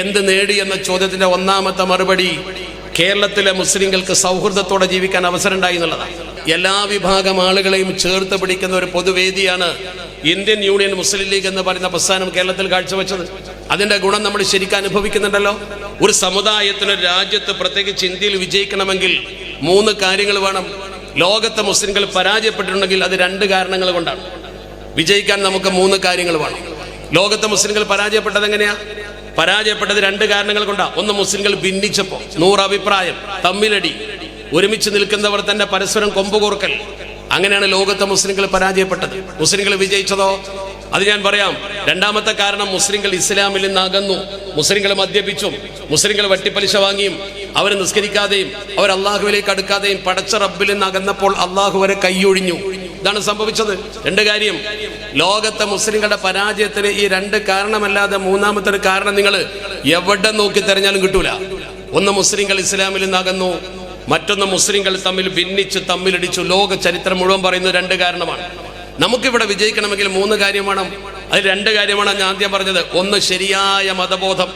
എന്ത് നേടി എന്ന ചോദ്യത്തിന്റെ ഒന്നാമത്തെ മറുപടി കേരളത്തിലെ മുസ്ലിങ്ങൾക്ക് സൗഹൃദത്തോടെ ജീവിക്കാൻ അവസരം ഉണ്ടായി എന്നുള്ളതാണ്. എല്ലാ വിഭാഗം ആളുകളെയും ചേർത്ത് പിടിക്കുന്ന ഒരു പൊതുവേദിയാണ് ഇന്ത്യൻ യൂണിയൻ മുസ്ലിം ലീഗ് എന്ന് പറയുന്ന പ്രസ്ഥാനം കേരളത്തിൽ കാഴ്ചവെച്ചത്. അതിന്റെ ഗുണം നമ്മൾ ശരിക്കും അനുഭവിക്കുന്നുണ്ടല്ലോ. ഒരു സമുദായത്തിന് രാജ്യത്ത് പ്രത്യേകിച്ച് ഇന്ത്യയിൽ വിജയിക്കണമെങ്കിൽ മൂന്ന് കാര്യങ്ങൾ വേണം. ലോകത്തെ മുസ്ലിങ്ങൾ പരാജയപ്പെട്ടിട്ടുണ്ടെങ്കിൽ അത് രണ്ട് കാരണങ്ങൾ കൊണ്ടാണ്. വിജയിക്കാൻ നമുക്ക് മൂന്ന് കാര്യങ്ങൾ വേണം. ലോകത്തെ മുസ്ലിങ്ങൾ പരാജയപ്പെട്ടത് എങ്ങനെയാ പരാജയപ്പെട്ടത് രണ്ട് കാരണങ്ങൾ കൊണ്ടാ. ഒന്ന് മുസ്ലിങ്ങൾ ഭിന്നിച്ചപ്പോ നൂറ് അഭിപ്രായം തമ്മിലടി ഒരുമിച്ച് നിൽക്കുന്നവർ തന്നെ പരസ്പരം കൊമ്പ് കോർക്കൽ. അങ്ങനെയാണ് ലോകത്തെ മുസ്ലിങ്ങൾ പരാജയപ്പെട്ടത്. മുസ്ലിങ്ങൾ വിജയിച്ചതോ? അത് ഞാൻ പറയാം. രണ്ടാമത്തെ കാരണം മുസ്ലിങ്ങൾ ഇസ്ലാമിൽ നിന്ന് അകന്നു. മുസ്ലിങ്ങൾ മദ്യപിച്ചും മുസ്ലിങ്ങൾ വട്ടിപ്പലിശ വാങ്ങിയും അവർ നിസ്കരിക്കാതെയും അവർ അള്ളാഹുവിലേക്ക് അടുക്കാതെയും പടച്ച റബ്ബിൽ നിന്ന് അകന്നപ്പോൾ അള്ളാഹു വരെ കൈയൊഴിഞ്ഞു. ഇതാണ് സംഭവിച്ചത്. രണ്ട് കാര്യം. ലോകത്തെ മുസ്ലിങ്ങളുടെ പരാജയത്തിന് ഈ രണ്ട് കാരണമല്ലാതെ മൂന്നാമത്തെ ഒരു കാരണം നിങ്ങൾ എവിടെ നോക്കി തെരഞ്ഞാലും കിട്ടൂല. ഒന്ന് മുസ്ലിങ്ങൾ ഇസ്ലാമിൽ നിന്നകന്നു. മറ്റൊന്ന് മുസ്ലിങ്ങൾ തമ്മിൽ ഭിന്നിച്ച് തമ്മിലടിച്ചു. ലോക ചരിത്രം മുഴുവൻ പറയുന്നത് രണ്ട് കാരണമാണ്. നമുക്കിവിടെ വിജയിക്കണമെങ്കിൽ മൂന്ന് കാര്യം വേണം അത് രണ്ട് കാര്യമാണ് ഞാൻ ആദ്യം പറഞ്ഞത്. ഒന്ന് ശരിയായ മതബോധം.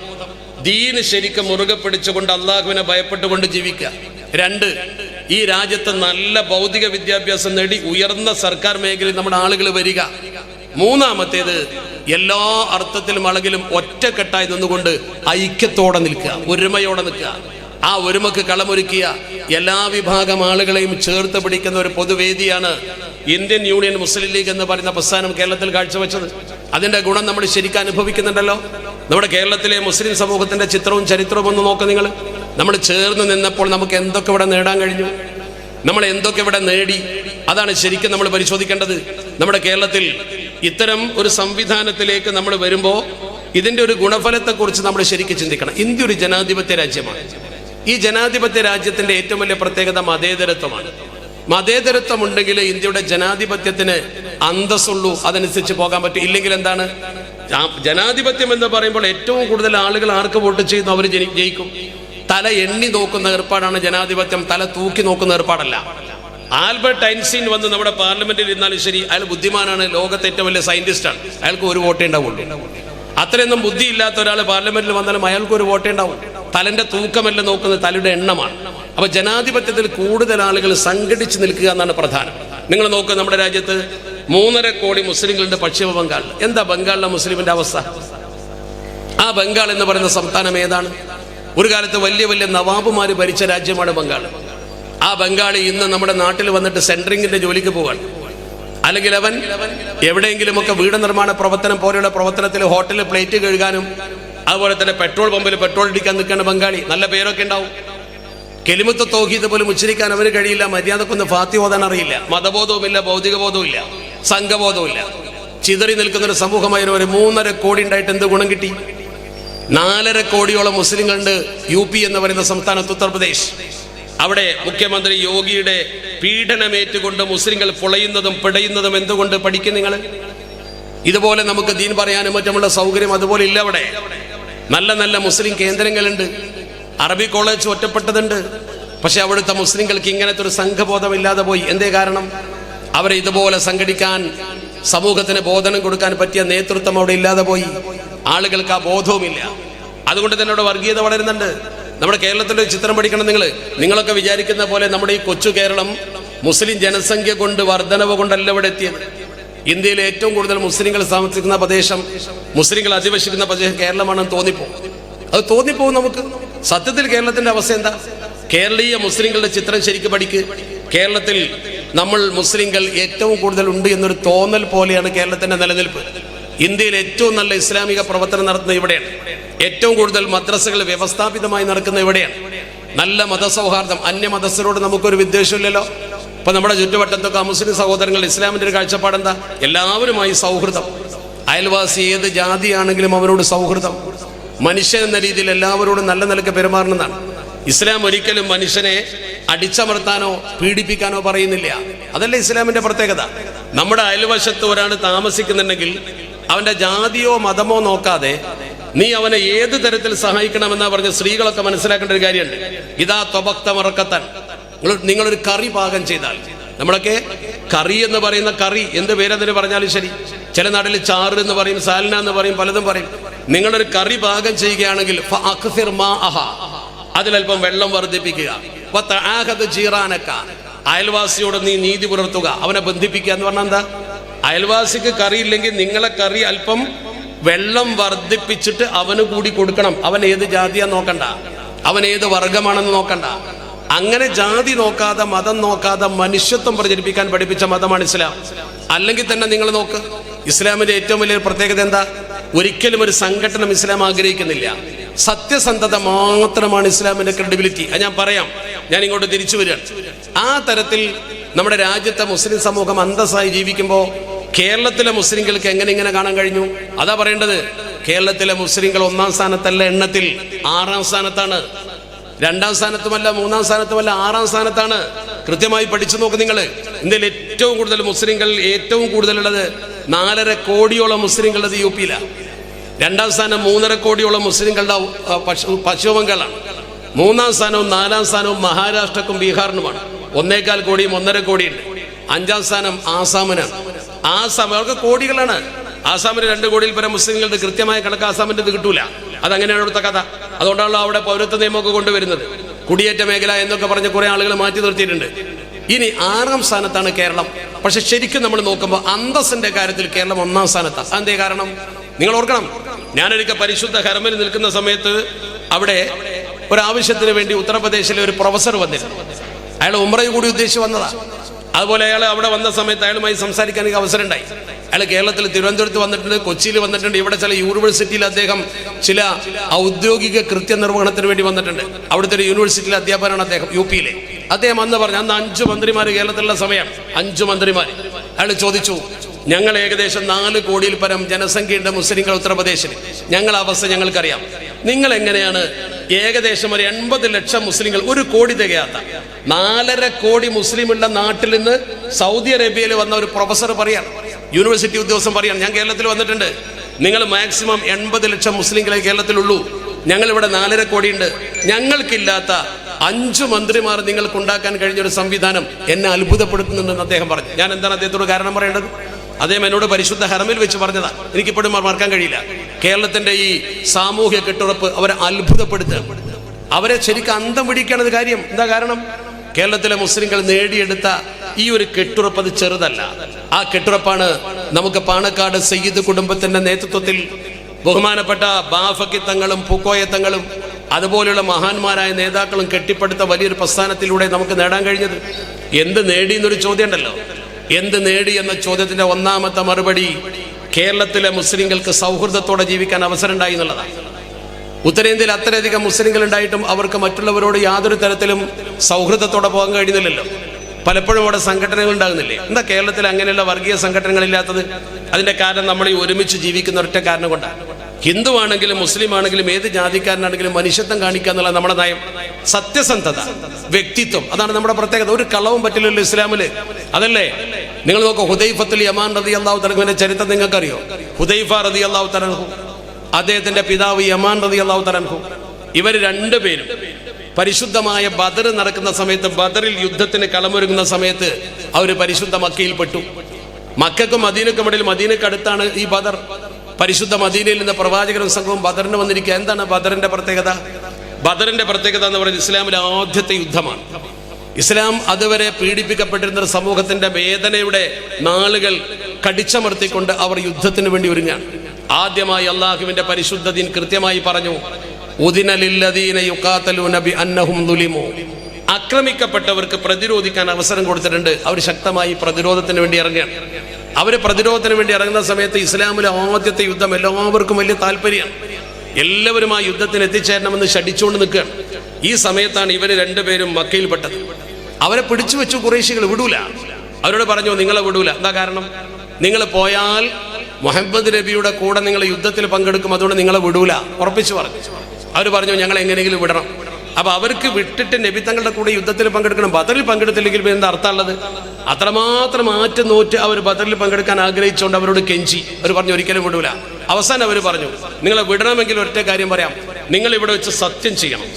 ദീന് ശരിക്കും മുറുകെ പിടിച്ചുകൊണ്ട് അള്ളാഹുവിനെ ഭയപ്പെട്ടുകൊണ്ട് ജീവിക്കുക. രണ്ട് ഈ രാജ്യത്ത് നല്ല ഭൗതിക വിദ്യാഭ്യാസം നേടി ഉയർന്ന സർക്കാർ മേഖലയിൽ നമ്മുടെ ആളുകൾ വരിക. മൂന്നാമത്തേത് എല്ലാ അർത്ഥത്തിലും അളകിലും ഒറ്റക്കെട്ടായി നിന്നുകൊണ്ട് ഐക്യത്തോടെ നിൽക്കുക ഒരുമയോടെ നിൽക്കുക. ആ ഒരുമക്ക് കളമൊരുക്കിയ എല്ലാ വിഭാഗം ആളുകളെയും ചേർത്ത് പിടിക്കുന്ന ഒരു പൊതുവേദിയാണ് ഇന്ത്യൻ യൂണിയൻ മുസ്ലിം ലീഗ് എന്ന് പറയുന്ന പ്രസ്ഥാനം കേരളത്തിൽ കാഴ്ചവെച്ചത്. അതിന്റെ ഗുണം നമ്മൾ ശരിക്കും അനുഭവിക്കുന്നുണ്ടല്ലോ. നമ്മുടെ കേരളത്തിലെ മുസ്ലിം സമൂഹത്തിന്റെ ചിത്രവും ചരിത്രവും ഒന്ന് നോക്കുക നിങ്ങൾ. നമ്മൾ ചേർന്ന് നിന്നപ്പോൾ നമുക്ക് എന്തൊക്കെ ഇവിടെ നേടാൻ കഴിഞ്ഞു? നമ്മൾ എന്തൊക്കെ ഇവിടെ നേടി? അതാണ് ശരിക്കും നമ്മൾ പരിശോധിക്കേണ്ടത്. നമ്മുടെ കേരളത്തിൽ ഇത്തരം ഒരു സംവിധാനത്തിലേക്ക് നമ്മൾ വരുമ്പോൾ ഇതിന്റെ ഒരു ഗുണഫലത്തെക്കുറിച്ച് നമ്മൾ ശരിക്കും ചിന്തിക്കണം. ഇന്ത്യ ഒരു ജനാധിപത്യ രാജ്യമാണ്. ഈ ജനാധിപത്യ രാജ്യത്തിന്റെ ഏറ്റവും വലിയ പ്രത്യേകത മതേതരത്വമാണ്. മതേതരത്വം ഉണ്ടെങ്കിൽ ഇന്ത്യയുടെ ജനാധിപത്യത്തിന് അന്തസ്സുള്ളൂ. അതനുസരിച്ച് പോകാൻ പറ്റും. ഇല്ലെങ്കിൽ എന്താണ്? ജനാധിപത്യം എന്ന് പറയുമ്പോൾ ഏറ്റവും കൂടുതൽ ആളുകൾ ആർക്ക് വോട്ട് ചെയ്യുന്നു? അവർ ജയിക്കും. തല എണ്ണി നോക്കുന്ന ഏർപ്പാടാണ് ജനാധിപത്യം തല തൂക്കി നോക്കുന്ന ഏർപ്പാടല്ല. ആൽബർട്ട് ഐൻസ്റ്റീൻ വന്ന് നമ്മുടെ പാർലമെന്റിൽ ഇരുന്നാലും ശരി അയാൾ ബുദ്ധിമാനാണ് ലോകത്തെ ഏറ്റവും വലിയ സയന്റിസ്റ്റാണ്. അയാൾക്ക് ഒരു വോട്ടേ ഉണ്ടാവുള്ളൂ. അത്രയൊന്നും ബുദ്ധി ഇല്ലാത്ത ഒരാൾ പാർലമെന്റിൽ വന്നാലും അയാൾക്ക് ഒരു വോട്ടേ ഉണ്ടാവും തലന്റെ തൂക്കമല്ല നോക്കുന്നത് തലയുടെ എണ്ണമാണ്. അപ്പൊ ജനാധിപത്യത്തിൽ കൂടുതൽ ആളുകൾ സംഘടിച്ച് നിൽക്കുക എന്നാണ് പ്രധാനം. നിങ്ങൾ നോക്കുക നമ്മുടെ രാജ്യത്ത് മൂന്നര കോടി മുസ്ലിങ്ങളുണ്ട് പശ്ചിമ ബംഗാളിൽ. എന്താ ബംഗാളിലെ മുസ്ലിമിന്റെ അവസ്ഥ? ആ ബംഗാൾ എന്ന് പറയുന്ന സംസ്ഥാനം ഏതാണ്? ഒരു കാലത്ത് വലിയ വലിയ നവാബുമാർ ഭരിച്ച രാജ്യമാണ് ബംഗാൾ. ആ ബംഗാളി ഇന്ന് നമ്മുടെ നാട്ടിൽ വന്നിട്ട് സെൻട്രിങ്ങിന്റെ ജോലിക്ക് പോവാണ്. അല്ലെങ്കിൽ അവൻ എവിടെയെങ്കിലുമൊക്കെ വീട് നിർമ്മാണ പ്രവർത്തനം പോലെയുള്ള പ്രവർത്തനത്തിൽ ഹോട്ടലിൽ പ്ലേറ്റ് കഴുകാനും അതുപോലെ തന്നെ പെട്രോൾ പമ്പിൽ പെട്രോൾ അടിക്കാൻ നിൽക്കുന്ന ബംഗാളി നല്ല പേരൊക്കെ ഉണ്ടാവും. കെലിമത്ത് തോഹീത് പോലും ഉച്ചരിക്കാൻ അവന് കഴിയില്ല മര്യാദക്കൊന്ന് ഫാത്തി ഓതാൻ അറിയില്ല. മതബോധവുമില്ല ഭൗതിക ബോധവുമില്ല സംഘബോധവുമില്ല. ചിതറി നിൽക്കുന്ന ഒരു സമൂഹമായിരുന്നു ഒരു മൂന്നര കോടി ഉണ്ടായിട്ട് എന്ത് ഗുണം കിട്ടി? നാലര കോടിയോളം മുസ്ലിങ്ങളുണ്ട് യു പി എന്ന് പറയുന്ന സംസ്ഥാനത്ത് ഉത്തർപ്രദേശ്. അവിടെ മുഖ്യമന്ത്രി യോഗിയുടെ പീഡനമേറ്റുകൊണ്ട് മുസ്ലിങ്ങൾ പൊളയുന്നതും പിടയുന്നതും എന്തുകൊണ്ട് പഠിക്കും നിങ്ങൾ? ഇതുപോലെ നമുക്ക് ദീൻ പറയാനും മറ്റുമുള്ള സൗകര്യം അതുപോലെ ഇല്ല അവിടെ. നല്ല നല്ല മുസ്ലിം കേന്ദ്രങ്ങളുണ്ട്. അറബി കോളേജ് ഒറ്റപ്പെട്ടതുണ്ട്. പക്ഷെ അവിടുത്തെ മുസ്ലിങ്ങൾക്ക് ഇങ്ങനത്തെ ഒരു സംഘബോധം ഇല്ലാതെ പോയി. എന്തേ കാരണം? അവരെ ഇതുപോലെ സംഘടിക്കാൻ സമൂഹത്തിന് ബോധനം കൊടുക്കാൻ പറ്റിയ നേതൃത്വം അവിടെ ഇല്ലാതെ പോയി. ആളുകൾക്ക് ആ ബോധവുമില്ല. അതുകൊണ്ട് തന്നെ അവിടെ വർഗീയത വളരുന്നുണ്ട്. നമ്മുടെ കേരളത്തിന്റെ ചിത്രം പഠിക്കണം നിങ്ങൾ നിങ്ങളൊക്കെ വിചാരിക്കുന്ന പോലെ നമ്മുടെ ഈ കൊച്ചു കേരളം മുസ്ലിം ജനസംഖ്യ കൊണ്ട് വർധനവ് കൊണ്ടല്ല ഇവിടെ എത്തിയത്. ഇന്ത്യയിൽ ഏറ്റവും കൂടുതൽ മുസ്ലിങ്ങൾ താമസിക്കുന്ന പ്രദേശം മുസ്ലിങ്ങൾ അധിവസിക്കുന്ന പ്രദേശം കേരളമാണെന്ന് തോന്നിപ്പോകും. അത് തോന്നിപ്പോകും നമുക്ക്. സത്യത്തിൽ കേരളത്തിന്റെ അവസ്ഥ എന്താ? കേരളീയ മുസ്ലിങ്ങളുടെ ചിത്രം ശരിക്കും പഠിക്ക്. കേരളത്തിൽ നമ്മൾ മുസ്ലിങ്ങൾ ഏറ്റവും കൂടുതൽ ഉണ്ട് എന്നൊരു തോന്നൽ പോലെയാണ് കേരളത്തിന്റെ നിലനിൽപ്പ്. ഇന്ത്യയിൽ ഏറ്റവും നല്ല ഇസ്ലാമിക പ്രവർത്തനം നടത്തുന്ന ഇവിടെയാണ്. ഏറ്റവും കൂടുതൽ മദ്രസകൾ വ്യവസ്ഥാപിതമായി നടക്കുന്ന ഇവിടെയാണ്. നല്ല മതസൗഹാർദ്ദം അന്യമതസ്ഥരോട് നമുക്കൊരു വിദ്വേഷമില്ലല്ലോ? ഇപ്പൊ നമ്മുടെ ചുറ്റുവട്ടത്തൊക്കെ മുസ്ലിം സഹോദരങ്ങൾ ഇസ്ലാമിന്റെ ഒരു കാഴ്ചപ്പാട് എന്താ എല്ലാവരുമായി സൗഹൃദം. അയൽവാസി ഏത് ജാതിയാണെങ്കിലും അവരോട് സൗഹൃദം. മനുഷ്യൻ എന്ന രീതിയിൽ എല്ലാവരോടും നല്ല നിലയ്ക്ക് പെരുമാറണമെന്നാണ്. ഇസ്ലാം ഒരിക്കലും മനുഷ്യനെ അടിച്ചമർത്താനോ പീഡിപ്പിക്കാനോ പറയുന്നില്ല. അതല്ല ഇസ്ലാമിന്റെ പ്രത്യേകത? നമ്മുടെ അയൽവശത്ത് ഒരാൾ താമസിക്കുന്നുണ്ടെങ്കിൽ അവന്റെ ജാതിയോ മതമോ നോക്കാതെ നീ അവനെ ഏത് തരത്തിൽ സഹായിക്കണമെന്നാ പറഞ്ഞ സ്ത്രീകളൊക്കെ മനസ്സിലാക്കേണ്ട ഒരു കാര്യമുണ്ട്. ഇതാ തൊബക്ത മറക്കത്തൻ. നിങ്ങൾ നിങ്ങളൊരു കറി പാകം ചെയ്താൽ. നമ്മളൊക്കെ കറി എന്ന് പറയുന്ന കറി എന്ത് പേരെന്തിന് പറഞ്ഞാലും ശരി. ചില നാട്ടിൽ ചാറ് എന്ന് പറയും സാലന എന്ന് പറയും പലതും പറയും. നിങ്ങളൊരു കറി പാകം ചെയ്യുകയാണെങ്കിൽ അതിലൽപ്പം വെള്ളം വർദ്ധിപ്പിക്കുക. അയൽവാസിയോട് നീ നീതി പുലർത്തുക. അവനെ ബന്ധിപ്പിക്കുക എന്ന് പറഞ്ഞാൽ എന്താ? അയൽവാസിക്ക് കറിയില്ലെങ്കിൽ നിങ്ങളെ കറി അല്പം വെള്ളം വർദ്ധിപ്പിച്ചിട്ട് അവന് കൂടി കൊടുക്കണം. അവൻ ഏത് ജാതിയാ നോക്കണ്ട. അവൻ ഏത് വർഗമാണെന്ന് നോക്കണ്ട. അങ്ങനെ ജാതി നോക്കാതെ മതം നോക്കാതെ മനുഷ്യത്വം പ്രചരിപ്പിക്കാൻ പഠിപ്പിച്ച മതമാണ് ഇസ്ലാം. അല്ലെങ്കിൽ തന്നെ നിങ്ങൾ നോക്ക് ഇസ്ലാമിന്റെ ഏറ്റവും വലിയ പ്രത്യേകത എന്താ? ഒരിക്കലും ഒരു സംഘടനം ഇസ്ലാം ആഗ്രഹിക്കുന്നില്ല. സത്യസന്ധത മാത്രമാണ് ഇസ്ലാമിന്റെ ക്രെഡിബിലിറ്റി അത് ഞാൻ പറയാം. ഞാൻ ഇങ്ങോട്ട് തിരിച്ചു വരികയാണ്. ആ തരത്തിൽ നമ്മുടെ രാജ്യത്തെ മുസ്ലിം സമൂഹം അന്തസ്സായി ജീവിക്കുമ്പോൾ കേരളത്തിലെ മുസ്ലിങ്ങൾക്ക് എങ്ങനെ ഇങ്ങനെ കാണാൻ കഴിഞ്ഞു? അതാ പറയേണ്ടത്. കേരളത്തിലെ മുസ്ലിങ്ങൾ ഒന്നാം സ്ഥാനത്തല്ല എണ്ണത്തിൽ ആറാം സ്ഥാനത്താണ്. രണ്ടാം സ്ഥാനത്തുമല്ല മൂന്നാം സ്ഥാനത്തുമല്ല ആറാം സ്ഥാനത്താണ്. കൃത്യമായി പഠിച്ചു നോക്ക് നിങ്ങൾ ഇന്ത്യയിൽ ഏറ്റവും കൂടുതൽ മുസ്ലിങ്ങൾ ഏറ്റവും കൂടുതലുള്ളത് നാലര കോടിയോളം മുസ്ലിങ്ങളുള്ളത് യു പിയിലാണ് രണ്ടാം സ്ഥാനം മൂന്നര കോടിയോളം മുസ്ലിങ്ങളുടെ പശു പശ്ചി- പശ്ചിമ ബംഗാളാണ് മൂന്നാം സ്ഥാനവും നാലാം സ്ഥാനവും മഹാരാഷ്ട്രക്കും ബീഹാറിനുമാണ്. ഒന്നേകാൽ കോടിയും ഒന്നര കോടിയുണ്ട്. അഞ്ചാം സ്ഥാനം ആസാമിനാണ്. ആസാം അവർക്ക് കോടികളാണ്. ആസാമിന് രണ്ട് കോടിയിൽ പരം മുസ്ലിങ്ങളുടെ കൃത്യമായ കണക്ക് ആസാമിന്റെ ഇത് കിട്ടൂല. അതങ്ങനെയാണ് അവിടുത്തെ കഥ. അതുകൊണ്ടാണല്ലോ അവിടെ പൗരത്വ നിയമമൊക്കെ കൊണ്ടുവരുന്നത്. കുടിയേറ്റ മേഖല എന്നൊക്കെ പറഞ്ഞ് കുറെ ആളുകൾ മാറ്റി നിർത്തിയിട്ടുണ്ട്. ഇനി ആറാം സ്ഥാനത്താണ് കേരളം. പക്ഷെ ശരിക്കും നമ്മൾ നോക്കുമ്പോൾ അന്തസ്സിന്റെ കാര്യത്തിൽ കേരളം ഒന്നാം സ്ഥാനത്താണ് അതെന്തേ കാരണം? നിങ്ങൾ ഓർക്കണം. ഞാനൊരിക്കൽ പരിശുദ്ധ ഹർമൽ നിൽക്കുന്ന സമയത്ത് അവിടെ ഒരാവശ്യത്തിന് വേണ്ടി ഉത്തർപ്രദേശിലെ ഒരു പ്രൊഫസർ വന്നിരുന്നു. അയാൾ ഉമ്രയും കൂടി ഉദ്ദേശിച്ച് വന്നതാ. അതുപോലെ അയാൾ അവിടെ വന്ന സമയത്ത് അയാളുമായി സംസാരിക്കാൻ എനിക്ക് അവസരം ഉണ്ടായി അയാൾ കേരളത്തിൽ തിരുവനന്തപുരത്ത് വന്നിട്ടുണ്ട് കൊച്ചിയിൽ വന്നിട്ടുണ്ട് ഇവിടെ ചില യൂണിവേഴ്സിറ്റിയിൽ അദ്ദേഹം ചില ഔദ്യോഗിക കൃത്യനിർവഹണത്തിന് വേണ്ടി വന്നിട്ടുണ്ട്. അവിടുത്തെ ഒരു യൂണിവേഴ്സിറ്റിയിലെ അധ്യാപകനാണ് അദ്ദേഹം യു പിയിലെ. അദ്ദേഹം അന്ന് പറഞ്ഞു അന്ന് അഞ്ച് മന്ത്രിമാർ കേരളത്തിലുള്ള സമയം. അഞ്ച് മന്ത്രിമാർ അയാൾ ചോദിച്ചു ഞങ്ങൾ ഏകദേശം നാല് കോടിയിൽ പരം ജനസംഖ്യയുണ്ട് മുസ്ലിങ്ങൾ ഉത്തർപ്രദേശിൽ. ഞങ്ങൾ അവസ്ഥ ഞങ്ങൾക്കറിയാം. നിങ്ങൾ എങ്ങനെയാണ് ഏകദേശം ഒരു എൺപത് ലക്ഷം മുസ്ലിങ്ങൾ ഒരു കോടി തികയാത്ത. നാലര കോടി മുസ്ലിമുള്ള നാട്ടിൽ നിന്ന് സൗദി അറേബ്യയിൽ വന്ന ഒരു പ്രൊഫസർ പറയാൻ യൂണിവേഴ്സിറ്റി ഉദ്യോഗസ്ഥൻ പറയാൻ ഞാൻ കേരളത്തിൽ വന്നിട്ടുണ്ട്. നിങ്ങൾ മാക്സിമം എൺപത് ലക്ഷം മുസ്ലിങ്ങളെ കേരളത്തിലുള്ളൂ. ഞങ്ങൾ ഇവിടെ നാലര കോടിയുണ്ട്. ഞങ്ങൾക്കില്ലാത്ത അഞ്ചു മന്ത്രിമാർ നിങ്ങൾക്ക് ഉണ്ടാക്കാൻ കഴിഞ്ഞ ഒരു സംവിധാനം എന്നെ അത്ഭുതപ്പെടുത്തുന്നുണ്ടെന്ന് അദ്ദേഹം പറഞ്ഞു. ഞാൻ എന്താണ് അദ്ദേഹത്തോട് കാരണം പറയേണ്ടത്? അദ്ദേഹം എന്നോട് പരിശുദ്ധ ഹറമിൽ വെച്ച് പറഞ്ഞതാ. എനിക്കിപ്പോഴും മറക്കാൻ കഴിയില്ല. കേരളത്തിന്റെ ഈ സാമൂഹ്യ കെട്ടുറപ്പ് അവരെ അത്ഭുതപ്പെടുത്തുക. അവരെ ശരിക്കും അന്തം പിടിക്കണത് കാര്യം. എന്താ കാരണം? കേരളത്തിലെ മുസ്ലിങ്ങൾ നേടിയെടുത്ത ഈ ഒരു കെട്ടുറപ്പ് അത് ചെറുതല്ല. ആ കെട്ടുറപ്പാണ് നമുക്ക് പാണക്കാട് സയ്യിദ് കുടുംബത്തിന്റെ നേതൃത്വത്തിൽ ബഹുമാനപ്പെട്ട ബാഫക്കിത്തങ്ങളും പൂക്കോയത്തങ്ങളും അതുപോലെയുള്ള മഹാന്മാരായ നേതാക്കളും കെട്ടിപ്പടുത്ത വലിയൊരു പ്രസ്ഥാനത്തിലൂടെ നമുക്ക് നേടാൻ കഴിഞ്ഞത്. എന്ത് നേടി എന്നൊരു ചോദ്യം ഉണ്ടല്ലോ എന്ത് നേടി എന്ന ചോദ്യത്തിന്റെ ഒന്നാമത്തെ മറുപടി കേരളത്തിലെ മുസ്ലിങ്ങൾക്ക് സൗഹൃദത്തോടെ ജീവിക്കാൻ അവസരം ഉണ്ടായി എന്നുള്ളതാണ്. ഉത്തരേന്ത്യയിൽ അത്രയധികം മുസ്ലിങ്ങൾ ഉണ്ടായിട്ടും അവർക്ക് മറ്റുള്ളവരോട് യാതൊരു തരത്തിലും സൗഹൃദത്തോടെ പോകാൻ കഴിയുന്നില്ലല്ലോ പലപ്പോഴും അവിടെ സംഘടനകൾ ഉണ്ടാകുന്നില്ലേ? എന്താ കേരളത്തിൽ അങ്ങനെയുള്ള വർഗീയ സംഘടനകളില്ലാത്തത് അതിന്റെ കാരണം നമ്മൾ ഈ ഒരുമിച്ച് ജീവിക്കുന്ന ഒറ്റ കാരണം കൊണ്ടാണ്. ഹിന്ദു ആണെങ്കിലും മുസ്ലിം ആണെങ്കിലും ഏത് ജാതിക്കാരനാണെങ്കിലും മനുഷ്യത്വം കാണിക്കുക എന്നുള്ള നമ്മുടെ നയം. സത്യസന്ധത വ്യക്തിത്വം. അതാണ് നമ്മുടെ പ്രത്യേകത. ഒരു കളവും പറ്റില്ലല്ലോ ഇസ്ലാമിൽ. അതല്ലേ? നിങ്ങൾ നോക്കൂ ഹുദൈഫത്തുൽ യമാൻ റതി അള്ളാഹു തലഹുവിന്റെ ചരിത്രം നിങ്ങൾക്കറിയോ? ഹുദൈഫ റതി അള്ളാഹു തലഹു അദ്ദേഹത്തിന്റെ പിതാവ് യമാൻ റതി അള്ളാഹു തലഹു ഇവർ രണ്ടുപേരും പരിശുദ്ധമായ ബദർ നടക്കുന്ന സമയത്ത് ബദറിൽ യുദ്ധത്തിന് കളമൊരുങ്ങുന്ന സമയത്ത് അവർ പരിശുദ്ധ മക്കയിൽ പെട്ടു മക്കൾക്കും മദീനക്കും ഇടയിൽ മദീനക്കടുത്താണ് ഈ ബദർ. പരിശുദ്ധ മദീനയിൽ നിന്ന് പ്രവാചകരും സംഘവും ബദറിന് വന്നിരിക്കുക. എന്താണ് ബദറിന്റെ പ്രത്യേകത? ബദറിന്റെ പ്രത്യേകത എന്ന് പറയുന്നത് ഇസ്ലാമിലെ ആദ്യത്തെ യുദ്ധമാണ്. ഇസ്ലാം അതുവരെ പീഡിപ്പിക്കപ്പെട്ടിരുന്ന സമൂഹത്തിന്റെ വേദനയുടെ നാളുകൾ കടിച്ചമർത്തിക്കൊണ്ട് അവർ യുദ്ധത്തിന് വേണ്ടി ഒരുങ്ങാണ്. ആദ്യമായി അള്ളാഹുവിന്റെ പരിശുദ്ധ ദീൻ കൃത്യമായി പറഞ്ഞു ആക്രമിക്കപ്പെട്ടവർക്ക് പ്രതിരോധിക്കാൻ അവസരം കൊടുത്തിട്ടുണ്ട്. അവർ ശക്തമായി പ്രതിരോധത്തിന് വേണ്ടി ഇറങ്ങുകയാണ്. അവർ പ്രതിരോധത്തിന് വേണ്ടി ഇറങ്ങുന്ന സമയത്ത് ഇസ്ലാമിലെ ആദ്യത്തെ യുദ്ധം എല്ലാവർക്കും വലിയ താല്പര്യമാണ്. എല്ലാവരും ആ യുദ്ധത്തിന് എത്തിച്ചേരണമെന്ന് ശടിച്ചുകൊണ്ട് നിൽക്കുകയാണ് ഈ സമയത്താണ് ഇവർ രണ്ടുപേരും മക്കയിൽപ്പെട്ടത് അവരെ പിടിച്ചു വെച്ചു കുറേശികൾ വിടൂല. അവരോട് പറഞ്ഞു നിങ്ങളെ വിടൂല. എന്താ കാരണം? നിങ്ങൾ പോയാൽ മുഹമ്മദ് നബിയുടെ കൂടെ നിങ്ങൾ യുദ്ധത്തിൽ പങ്കെടുക്കും അതുകൊണ്ട് നിങ്ങളെ വിടൂല. ഉറപ്പിച്ചു പറഞ്ഞു. അവർ പറഞ്ഞു ഞങ്ങൾ എങ്ങനെയെങ്കിലും വിടണം. അപ്പൊ അവർക്ക് വിട്ടിട്ട് നബി തങ്ങളുടെ കൂടെ യുദ്ധത്തിൽ പങ്കെടുക്കണം. ബദറിൽ പങ്കെടുത്തില്ലെങ്കിൽ പിന്നെ എന്താ അർത്ഥമുള്ളത് അത്രമാത്രം ആറ്റ് നോറ്റ് അവർ ബദറിൽ പങ്കെടുക്കാൻ ആഗ്രഹിച്ചുകൊണ്ട് അവരോട് കെഞ്ചി. അവർ പറഞ്ഞു ഒരിക്കലും വിടൂല. അവസാനം അവർ പറഞ്ഞു നിങ്ങളെ വിടണമെങ്കിൽ ഒറ്റ കാര്യം പറയാം. നിങ്ങൾ ഇവിടെ വെച്ച് സത്യം ചെയ്യണം.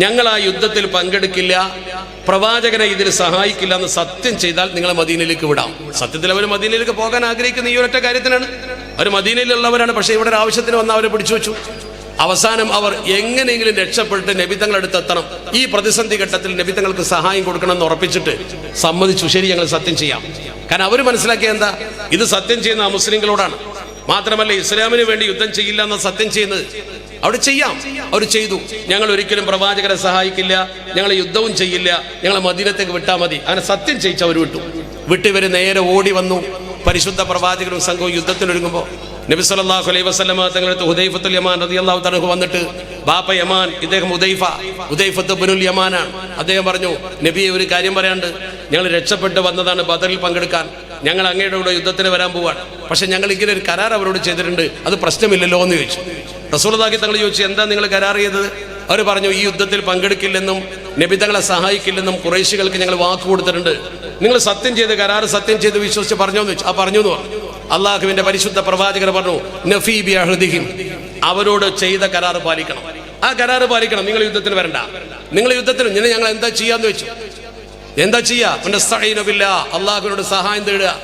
ഞങ്ങൾ ആ യുദ്ധത്തിൽ പങ്കെടുക്കില്ല. പ്രവാചകനെ ഇതിൽ സഹായിക്കില്ല എന്ന് സത്യം ചെയ്താൽ നിങ്ങളെ മദീനയിലേക്ക് വിടാം. സത്യത്തിൽ അവർ മദീനയിലേക്ക് പോകാൻ ആഗ്രഹിക്കുന്ന ഈ ഒരൊറ്റ കാര്യത്തിനാണ്. അവർ മദീനയിലുള്ളവരാണ് പക്ഷേ ഇവിടെ ഒരു ആവശ്യത്തിന് വന്ന അവരെ പിടിച്ചു വെച്ചു. അവസാനം അവർ എങ്ങനെയെങ്കിലും രക്ഷപ്പെട്ട് നബിത്തങ്ങളടുത്ത് എത്തണം ഈ പ്രതിസന്ധി ഘട്ടത്തിൽ നബിത്തങ്ങൾക്ക് സഹായം കൊടുക്കണം എന്ന് ഉറപ്പിച്ചിട്ട് സമ്മതിച്ചു. ശരി ഞങ്ങൾ സത്യം ചെയ്യാം. കാരണം അവർ മനസ്സിലാക്കിയ എന്താ? ഇത് സത്യം ചെയ്യുന്ന മുസ്ലിങ്ങളോടാണ്. മാത്രമല്ല ഇസ്ലാമിന് വേണ്ടി യുദ്ധം ചെയ്യില്ല എന്ന സത്യം ചെയ്യുന്നത്. അവിടെ ചെയ്യാം. അവർ ചെയ്തു. ഞങ്ങൾ ഒരിക്കലും പ്രവാചകരെ സഹായിക്കില്ല. ഞങ്ങൾ യുദ്ധവും ചെയ്യില്ല. ഞങ്ങൾ മദീനത്തേക്ക് വിട്ടാൽ മതി. അങ്ങനെ സത്യം ചെയ്യിച്ച് അവർ വിട്ടു. വിട്ട് ഇവർ നേരെ ഓടി വന്നു. പരിശുദ്ധ പ്രവാചകരും സംഘവും യുദ്ധത്തിനൊരുങ്ങുമ്പോൾ നബി സല്ലല്ലാഹു അലൈഹി വസല്ലമ തങ്ങളുടെ ഹുദൈഫത്തുൽ യമാൻ റളിയല്ലാഹു തആല വന്നിട്ട് ബാപ്പ യമാൻ ഇദ്ദേഹം ഹുദൈഫ ഹുദൈഫത്ത് ബിനുൽ യമാനാണ്. അദ്ദേഹം പറഞ്ഞു നബിയെ ഒരു കാര്യം പറയാണ്ട് ഞങ്ങൾ രക്ഷപ്പെട്ട് വന്നതാണ് ബദറിൽ പങ്കെടുക്കാൻ. ഞങ്ങൾ അങ്ങയുടെ കൂടെ യുദ്ധത്തിന് വരാൻ പോവാണ്. പക്ഷെ ഞങ്ങൾ ഇങ്ങനെ ഒരു കരാർ അവരോട് ചെയ്തിട്ടുണ്ട്. അത് പ്രശ്നമില്ലല്ലോ എന്ന് ചോദിച്ചു. റസൂലതാക്കി തങ്ങൾ ചോദിച്ചു എന്താ നിങ്ങൾ കരാർ ചെയ്തത്? അവർ പറഞ്ഞു ഈ യുദ്ധത്തിൽ പങ്കെടുക്കില്ലെന്നും നബി തങ്ങളെ സഹായിക്കില്ലെന്നും കുറേശികൾക്ക് ഞങ്ങൾ വാക്ക് കൊടുത്തിട്ടുണ്ട്. നിങ്ങൾ സത്യം ചെയ്ത് കരാർ സത്യം ചെയ്ത് വിശ്വസിച്ച് പറഞ്ഞോന്ന് ചോദിച്ചു. ആ പറഞ്ഞു എന്ന് പറഞ്ഞു. അള്ളാഹുവിന്റെ പരിശുദ്ധ പ്രവാചകർ പറഞ്ഞു നഫീബി അഹൃദിഹിം അവരോട് ചെയ്ത കരാർ പാലിക്കണം. ആ കരാർ പാലിക്കണം. നിങ്ങൾ യുദ്ധത്തിന് വരണ്ട. നിങ്ങൾ യുദ്ധത്തിന് ഇങ്ങനെ ഞങ്ങൾ എന്താ ചെയ്യാന്ന് വെച്ചു? എന്താ ചെയ്യാ? അള്ളാഹുവിനോട് സഹായം തേടുക.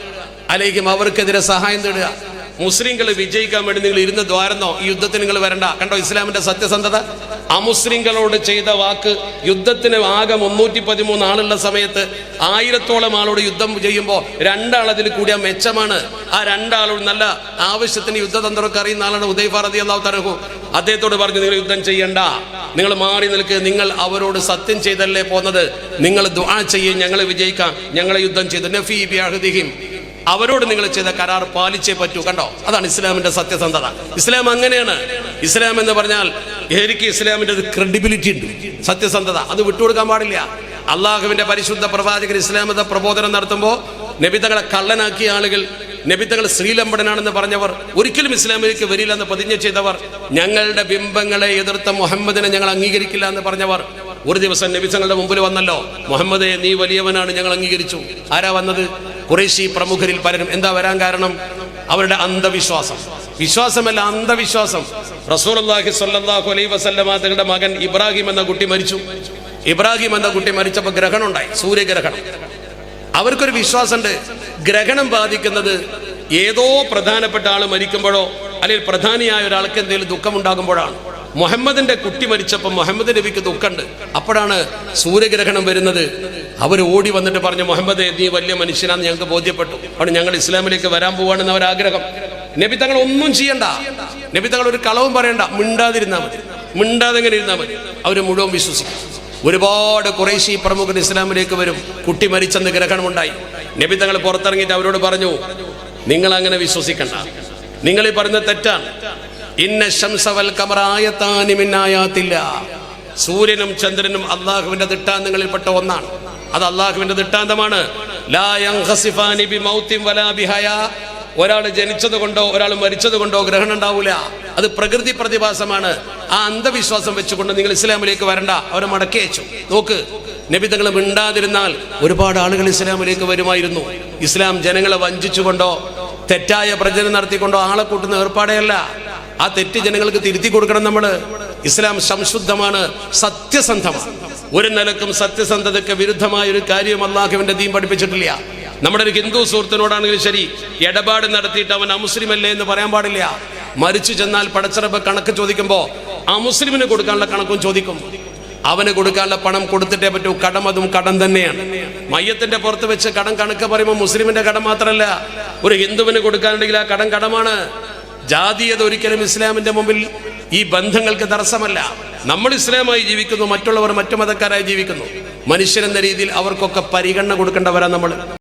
അല്ലെങ്കിൽ അവർക്കെതിരെ സഹായം തേടുക. മുസ്ലിങ്ങൾ വിജയിക്കാൻ വേണ്ടി നിങ്ങൾ ഇരുന്ന് ദ്വാരന്നോ? ഈ യുദ്ധത്തിന് നിങ്ങൾ വരണ്ട. കണ്ടോ ഇസ്ലാമിന്റെ സത്യസന്ധത? അമുസ്ലിങ്ങളോട് ചെയ്ത വാക്ക് യുദ്ധത്തിന് ആകെ മുന്നൂറ്റി പതിമൂന്ന് ആളുള്ള സമയത്ത് ആയിരത്തോളം ആളോട് യുദ്ധം ചെയ്യുമ്പോൾ രണ്ടാൾ അതിൽ കൂടിയ മെച്ചമാണ്. ആ രണ്ടാളോട് നല്ല ആവശ്യത്തിന് യുദ്ധതന്ത്രമൊക്കെ അറിയുന്ന ആളാണ് ഉദയ്ഫ റതി അള്ളാഹു തരഹു അദ്ദേഹത്തോട് പറഞ്ഞു നിങ്ങൾ യുദ്ധം ചെയ്യണ്ട. നിങ്ങൾ മാറി നിൽക്കുക നിങ്ങൾ അവരോട് സത്യം ചെയ്തല്ലേ പോന്നത്? നിങ്ങൾ ദുആ ചെയ്യും. ഞങ്ങൾ വിജയിക്കാം. ഞങ്ങളെ യുദ്ധം ചെയ്തു. നഫീ ബി അഹ്ദിഹിം അവരോട് നിങ്ങൾ ചെയ്ത കരാർ പാലിച്ചേ പറ്റൂ കണ്ടോ? അതാണ് ഇസ്ലാമിന്റെ സത്യസന്ധത. ഇസ്ലാം അങ്ങനെയാണ്. ഇസ്ലാം എന്ന് പറഞ്ഞാൽ എനിക്ക് ഇസ്ലാമിന്റെ ഒരു ക്രെഡിബിലിറ്റി ഉണ്ട്. സത്യസന്ധത. അത് വിട്ടുകൊടുക്കാൻ പാടില്ല. അള്ളാഹുവിന്റെ പരിശുദ്ധ പ്രവാചകൻ ഇസ്ലാമത പ്രബോധനം നടത്തുമ്പോൾ നബിതകളെ കള്ളനാക്കിയ ആളുകൾ നബിതകൾ ശ്രീലംബടനാണെന്ന് പറഞ്ഞവർ ഒരിക്കലും ഇസ്ലാമിലേക്ക് വരില്ല എന്ന് പ്രതിജ്ഞ ചെയ്തവർ ഞങ്ങളുടെ ബിംബങ്ങളെ എതിർത്ത മുഹമ്മദിനെ ഞങ്ങൾ അംഗീകരിക്കില്ല എന്ന് പറഞ്ഞവർ ഒരു ദിവസം നബിസങ്ങളുടെ മുമ്പിൽ വന്നല്ലോ മുഹമ്മദെ നീ വലിയവനാണ് ഞങ്ങൾ അംഗീകരിച്ചു. ആരാ വന്നത്? കുറേശി പ്രമുഖരിൽ പലരും എന്താ വരാൻ കാരണം? അവരുടെ അന്ധവിശ്വാസം. വിശ്വാസമല്ല അന്ധവിശ്വാസം. റസൂലുള്ളാഹി സ്വല്ലല്ലാഹു അലൈഹി വസല്ലമ തങ്ങളുടെ മകൻ ഇബ്രാഹിം എന്ന കുട്ടി മരിച്ചു. ഇബ്രാഹിം എന്ന കുട്ടി മരിച്ചപ്പോൾ ഗ്രഹണം ഉണ്ടായി സൂര്യഗ്രഹണം. അവർക്കൊരു വിശ്വാസമുണ്ട്. ഗ്രഹണം ബാധിക്കുന്നത് ഏതോ പ്രധാനപ്പെട്ട ആൾ മരിക്കുമ്പോഴോ അല്ലെങ്കിൽ പ്രധാനിയായ ഒരാൾക്ക് എന്തെങ്കിലും ദുഃഖമുണ്ടാകുമ്പോഴാണ്. മുഹമ്മദിന്റെ കുട്ടി മരിച്ചപ്പോൾ മുഹമ്മദ് നബിക്ക് ദുഃഖമുണ്ട്. അപ്പോഴാണ് സൂര്യഗ്രഹണം വരുന്നത്. അവർ ഓടി വന്നിട്ട് പറഞ്ഞു മുഹമ്മദ് നീ വലിയ മനുഷ്യനാന്ന് ഞങ്ങൾക്ക് ബോധ്യപ്പെട്ടു. അവിടെ ഞങ്ങൾ ഇസ്ലാമിലേക്ക് വരാൻ പോവാണെന്ന് അവരാഗ്രഹം. നബി തങ്ങൾ ഒന്നും ചെയ്യണ്ട. നബി തങ്ങൾ ഒരു കളവും പറയണ്ട. മിണ്ടാതിരുന്നാൽ മതി. മിണ്ടാതെ ഇങ്ങനെ ഇരുന്നാൽ മതി. അവർ മുഴുവൻ വിശ്വസിക്കും. ഒരുപാട് കുറേശി പ്രമുഖർ ഇസ്ലാമിലേക്ക് വരും. കുട്ടി മരിച്ചെന്ന് ഗ്രഹണമുണ്ടായി. നബി തങ്ങൾ പുറത്തിറങ്ങിയിട്ട് അവരോട് പറഞ്ഞു നിങ്ങൾ അങ്ങനെ വിശ്വസിക്കണ്ട. നിങ്ങൾ ഈ പറയുന്നത് തെറ്റാണ്. ഇന്ന സൂര്യനും ചന്ദ്രനും അള്ളാഹുവിന്റെ ദിട്ടാന്തങ്ങളിൽപ്പെട്ട ഒന്നാണ്. അത് അള്ളാഹുവിന്റെ ബിഹയാ ഒരാൾ ജനിച്ചത് കൊണ്ടോ ഒരാൾ മരിച്ചത് കൊണ്ടോ ഗ്രഹണം ഉണ്ടാവില്ല അത് പ്രകൃതി പ്രതിഭാസമാണ്. ആ അന്ധവിശ്വാസം വെച്ചുകൊണ്ട് നിങ്ങൾ ഇസ്ലാമിലേക്ക് വരണ്ട. അവരെ മടക്കി അയച്ചു. നോക്ക് നബിതങ്ങൾ മിണ്ടാതിരുന്നാൽ ഒരുപാട് ആളുകൾ ഇസ്ലാമിലേക്ക് വരുമായിരുന്നു. ഇസ്ലാം ജനങ്ങളെ വഞ്ചിച്ചുകൊണ്ടോ തെറ്റായ പ്രചരണം നടത്തിക്കൊണ്ടോ ആളെ കൂട്ടുന്ന ഏർപ്പാടെയല്ല ആ തെറ്റ് ജനങ്ങൾക്ക് തിരുത്തി കൊടുക്കണം നമ്മൾ ഇസ്ലാം സംശുദ്ധമാണ് സത്യസന്ധമാണ്. ഒരു നിലക്കും സത്യസന്ധതയ്ക്ക് വിരുദ്ധമായ ഒരു കാര്യം അള്ളാഹുവിന്റെ ദീൻ പഠിപ്പിച്ചിട്ടില്ല. നമ്മുടെ ഒരു ഹിന്ദു സുഹൃത്തിനോടാണെങ്കിലും ശരി ഇടപാട് നടത്തിയിട്ട് അവൻ അമുസ്ലിം അല്ലേ എന്ന് പറയാൻ പാടില്ല. മരിച്ചു ചെന്നാൽ പടച്ചിറപ്പ് കണക്ക് ചോദിക്കുമ്പോൾ ആ കൊടുക്കാനുള്ള കണക്കും ചോദിക്കും. അവന് കൊടുക്കാനുള്ള പണം കൊടുത്തിട്ടേ പറ്റൂ. കടം അതും കടം തന്നെയാണ്. മയ്യത്തിന്റെ പുറത്ത് വെച്ച് കടം കണക്ക് പറയുമ്പോൾ മുസ്ലിമിന്റെ കടം മാത്രമല്ല ഒരു ഹിന്ദുവിന് കൊടുക്കാനുണ്ടെങ്കിൽ ആ കടം കടമാണ്. ജാതീയത ഒരിക്കലും ഇസ്ലാമിന്റെ മുമ്പിൽ ഈ ബന്ധങ്ങൾക്ക് തടസ്സമല്ല. നമ്മൾ ഇസ്ലാമായി ജീവിക്കുന്നു മറ്റുള്ളവർ മറ്റു മതക്കാരായി ജീവിക്കുന്നു. മനുഷ്യരെന്ന രീതിയിൽ അവർക്കൊക്കെ പരിഗണന കൊടുക്കേണ്ടവരാണ് നമ്മൾ.